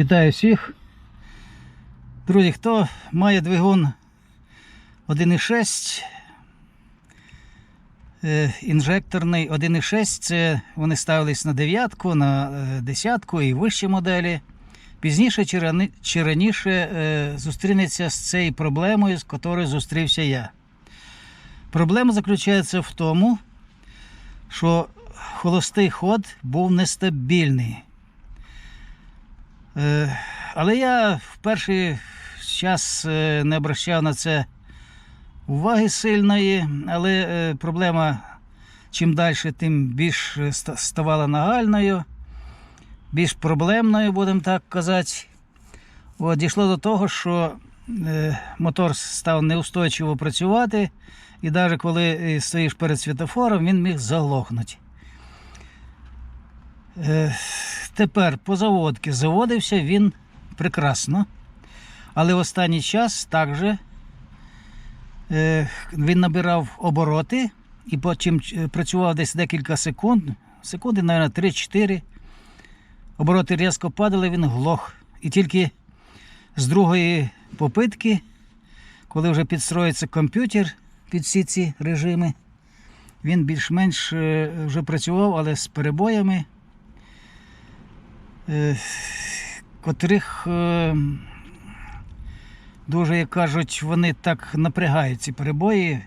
Вітаю всіх. Друзі, хто має двигун 1.6, е, інжекторний 1.6, це вони ставились на дев'ятку, на е, десятку і вищі моделі. Пізніше чи, раніше е, зустрінеться з цією проблемою, з якою зустрівся я. Проблема заключається в тому, що холостий ход був нестабільний. Е, Але я в перший час е, не обращав на це уваги сильної, але е, проблема чим далі, тим більш ставала нагальною, більш проблемною, будемо так казати. От, дійшло до того, що мотор став неустойчиво працювати, і навіть коли стоїш перед світофором, він міг заглохнути. Тепер по заводці заводився він прекрасно, але в останній час також е, він набирав обороти і потім е, працював десь декілька секунд, секунди, мабуть, 3-4. Обороти різко падали, він глох. І тільки з другої попитки, коли вже підстроїться комп'ютер під всі ці режими, він більш-менш е, вже працював, але з перебоями котрих е, дуже, як кажуть, вони так напрягають ці перебої,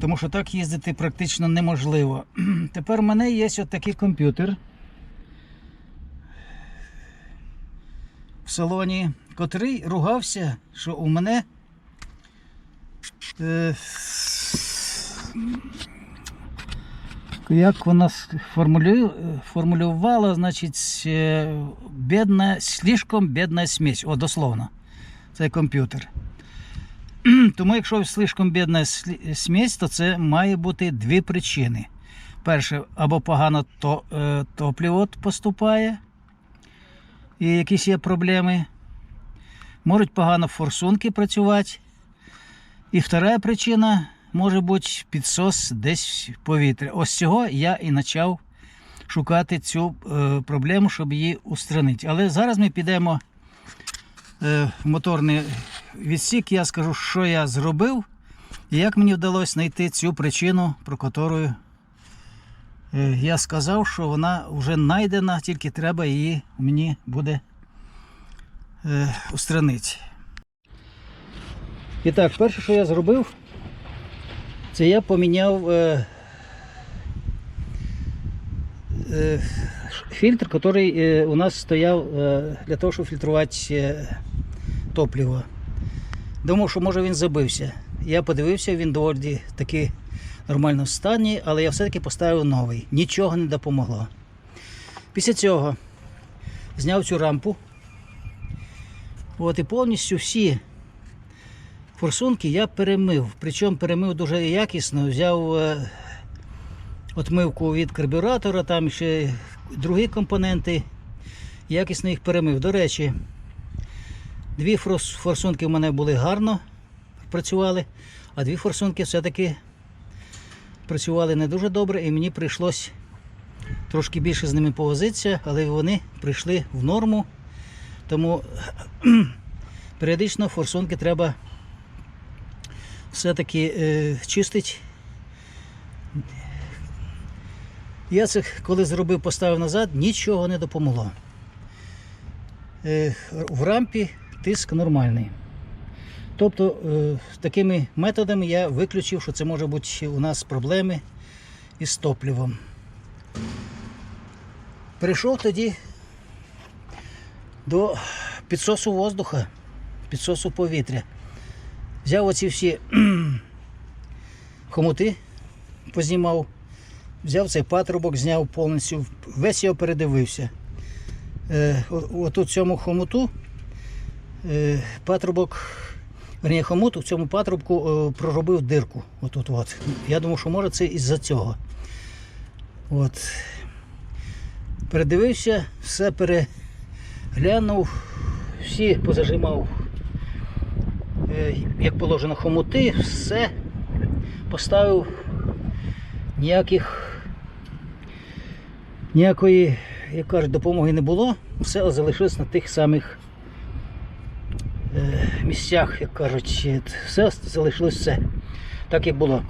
тому що так їздити практично неможливо. Тепер в мене є от такий комп'ютер в салоні, котрий ругався, що у мене. Е, як вона формулювала, значить, е, бідна, слишком бідна смесь. О, дословно. Це комп'ютер. Тому, якщо слишком бідна смесь, то це має бути дві причини. Перше, або погано то, е, топливо поступає, і якісь є проблеми. Можуть погано форсунки працювати. І вторая причина може бути підсос десь в повітря. Ось цього я і почав шукати цю е, проблему, щоб її устранити. Але зараз ми підемо е, в моторний відсік, я скажу, що я зробив і як мені вдалося знайти цю причину, про яку е, я сказав, що вона вже знайдена, тільки треба її мені буде устранити. І так, перше, що я зробив, це я поміняв е, е, фільтр, який е, у нас стояв е, для того, щоб фільтрувати е, топливо. Думав, що може він забився. Я подивився, він доволі таки нормально в стані, але я все-таки поставив новий. Нічого не допомогло. Після цього зняв цю рампу. От, і повністю всі форсунки я перемив. Причому перемив дуже якісно. Взяв е, отмивку від карбюратора, там ще другі компоненти. Якісно їх перемив. До речі, дві форсунки в мене були гарно працювали, а дві форсунки все-таки працювали не дуже добре, і мені прийшлось трошки більше з ними повозитися, але вони прийшли в норму. Тому періодично форсунки треба все-таки е, чистить. Я це коли зробив, поставив назад, нічого не допомогло. Е, в рампі тиск нормальний. Тобто е, такими методами я виключив, що це може бути у нас проблеми із топливом. Прийшов тоді до підсосу воздуха, підсосу повітря. Взяв оці всі хомути, познімав, взяв цей патрубок, зняв повністю, весь його передивився. Е, от у цьому хомуту е, патрубок, верні, хомут у цьому патрубку е, проробив дирку. Отут от. Я думав, що може це із-за цього. От. Передивився, все переглянув, всі позажимав як положено хомути, все поставив ніяких ніякої, як кажуть, допомоги не було. все залишилось на тих самих е, місцях, як кажуть, Е, все залишилось все, так як було.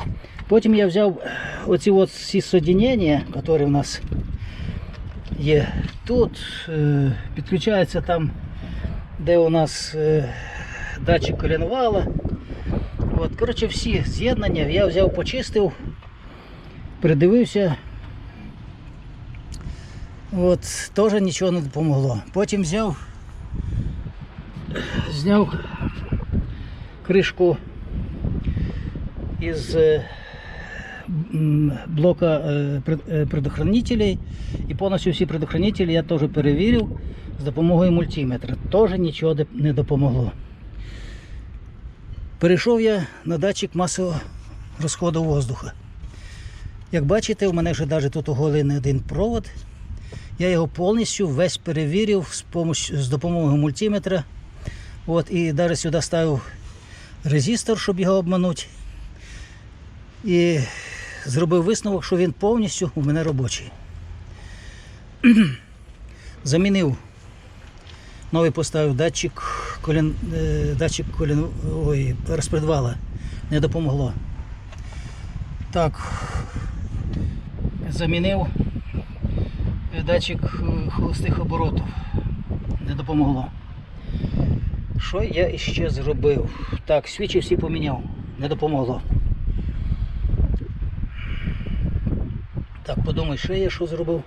Потім я взяв е, оці от всі соединення, які у нас є тут, е, підключається там, де у нас е, датчик коленвала. От, коротше, всі з'єднання я взяв, почистив, придивився. От, теж нічого не допомогло. Потім взяв, зняв кришку із е, блока е, е, предохранителей. І повністю всі предохранителі я теж перевірив з допомогою мультиметра. Теж нічого не допомогло. Перейшов я на датчик масового розходу воздуха. Як бачите, у мене вже навіть тут оголений один провод. Я його повністю весь перевірив з, помощ- з допомогою мультиметра. От, і навіть сюди ставив резистор, щоб його обманути. І зробив висновок, що він повністю у мене робочий. Замінив новий поставив датчик колін, е, датчик колін, ой, розпредвала. Не допомогло. Так, замінив е, датчик е, холостих оборотів. Не допомогло. Що я іще зробив? Так, свічі всі поміняв. Не допомогло. Так, подумай, що я що зробив.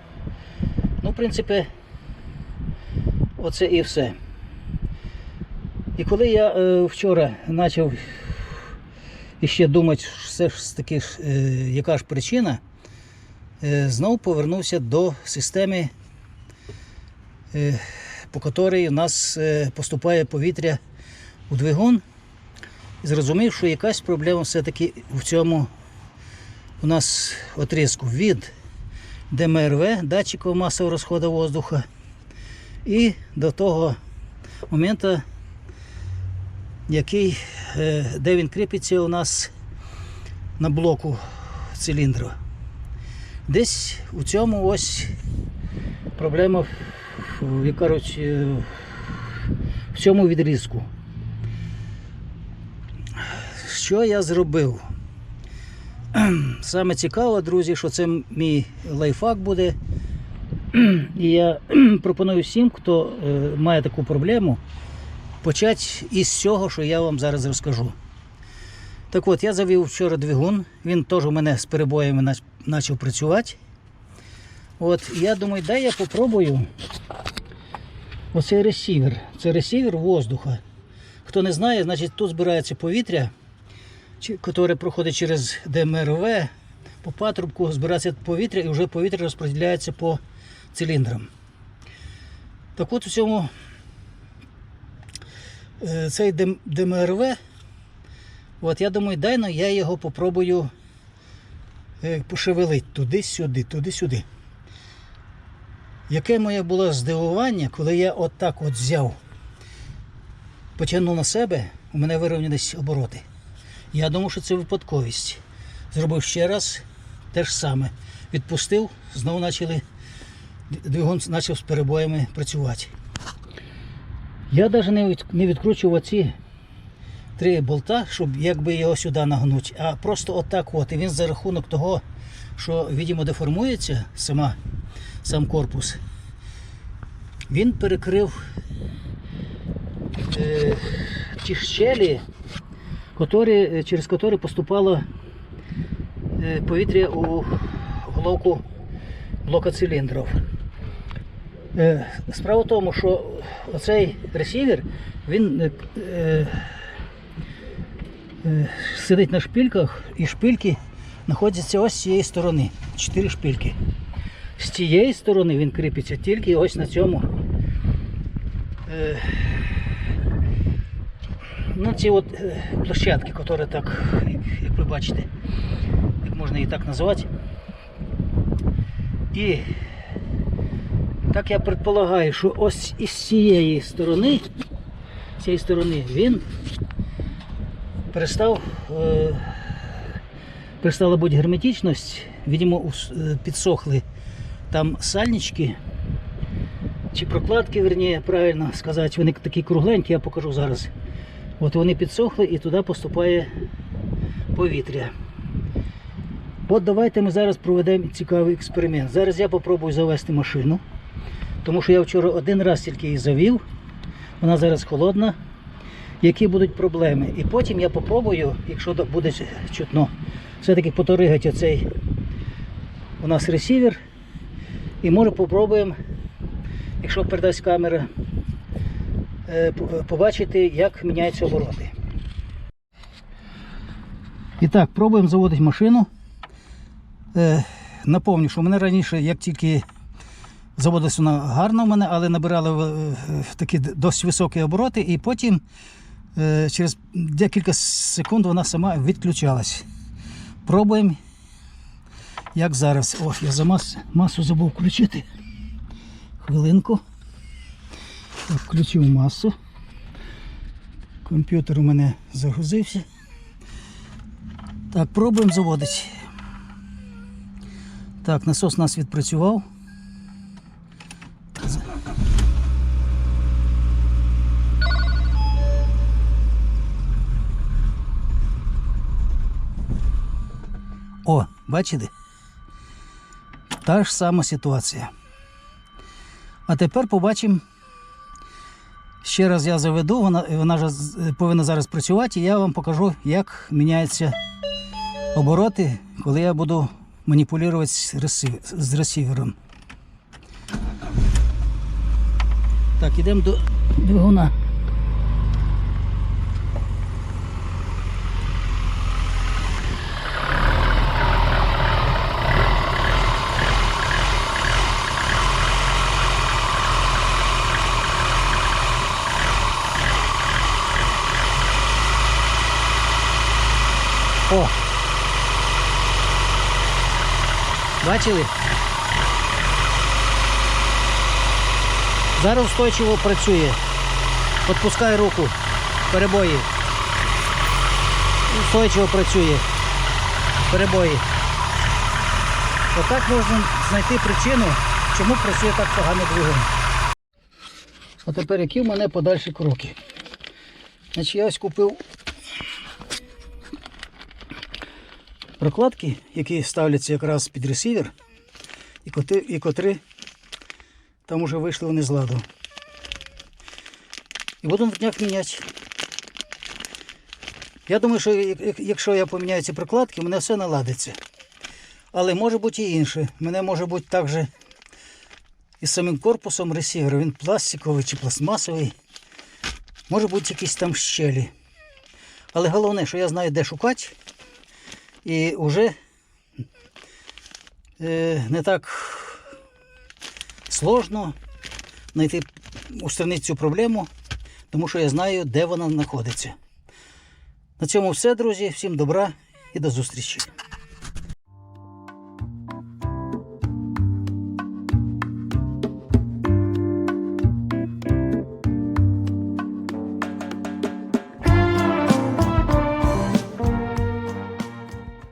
Ну, в принципі, оце і все. І коли я е, вчора почав іще думати, все ж таки, е, яка ж причина, е, знов повернувся до системи, е, по якій у нас е, поступає повітря у двигун. І зрозумів, що якась проблема все-таки в цьому у нас отрізку від ДМРВ, датчику масового розходу воздуха, і до того моменту, який, е, де він кріпиться у нас на блоку циліндру. Десь у цьому ось проблема, в- як е, в цьому відрізку. Що я зробив? Саме цікаво, друзі, що це мій лайфхак буде. І я пропоную всім, хто е, має таку проблему, почати із цього, що я вам зараз розкажу. Так от, я завів вчора двигун, він теж у мене з перебоями почав працювати. От, я думаю, дай я попробую оцей ресівер. Це ресівер воздуха. Хто не знає, значить тут збирається повітря, яке проходить через ДМРВ, по патрубку збирається повітря і вже повітря розподіляється по циліндрам. Так от у цьому цей ДМРВ, от я думаю, дай ну, я його попробую е, пошевелити туди-сюди, туди-сюди. Яке моє було здивування, коли я отак от взяв, потягнув на себе, у мене вирівнялись обороти. Я думав, що це випадковість. Зробив ще раз те ж саме. Відпустив, знову почали двигун почав з перебоями працювати. Я навіть не, від, не відкручував ці три болта, щоб якби його сюди нагнути, а просто отак от. І він за рахунок того, що, видимо, деформується сама, сам корпус, він перекрив е, ті щелі, котрі, через які поступало е, повітря у головку блока циліндрів. Е, Справа в тому, що оцей ресівер, він е, е, сидить на шпильках, і шпильки знаходяться ось з цієї сторони. Чотири шпильки. З цієї сторони він кріпиться тільки ось на цьому. Е, ну, ці от е, площадки, які так, як ви бачите, як можна її так назвати. І так я предполагаю, що ось із цієї сторони, з цієї сторони він перестав, е, перестала бути герметичність, видимо, е, підсохли там сальнички, чи прокладки, верніше, правильно сказати, вони такі кругленькі, я покажу зараз. От вони підсохли і туди поступає повітря. От давайте ми зараз проведемо цікавий експеримент. Зараз я попробую завести машину, тому що я вчора один раз тільки її завів, вона зараз холодна. Які будуть проблеми. І потім я попробую, якщо буде чутно, все-таки поторигати оцей у нас ресівер. І може попробуємо, якщо передасть камера, е, побачити, як міняються обороти. І так, пробуємо заводити машину. Е, Напомню, що мене раніше, як тільки заводилась вона гарно в мене, але набирала е, е, такі досить високі обороти, і потім е, через декілька секунд вона сама відключалась. Пробуємо, як зараз. О, я за мас, масу забув включити. Хвилинку. Включив масу. Комп'ютер у мене загрузився. Так, пробуємо заводити. Так, насос нас відпрацював. О, бачите? Та ж сама ситуація. А тепер побачимо. Ще раз я заведу, вона, вона ж повинна зараз працювати, і я вам покажу, як міняються обороти, коли я буду маніпулювати з, ресівером. Так, ідемо до двигуна. О! Бачили? Зараз устойчиво працює. Відпускай руку. Перебої. Устойчиво працює. Перебої. Отак можна знайти причину, чому працює так погано двигун. А тепер які в мене подальші кроки? Значить, я ось купив прокладки, які ставляться якраз під ресівер, і коти, і котри там уже вийшли вони з ладу. І буду в днях міняти. Я думаю, що як- як- якщо я поміняю ці прокладки, у мене все наладиться. Але може бути і інше. Мене може бути також із самим корпусом ресівера. Він пластиковий чи пластмасовий. Може бути якісь там щелі. Але головне, що я знаю, де шукати. І вже е, не так сложно знайти устранити цю проблему, тому що я знаю, де вона знаходиться. На цьому все, друзі. Всім добра і до зустрічі.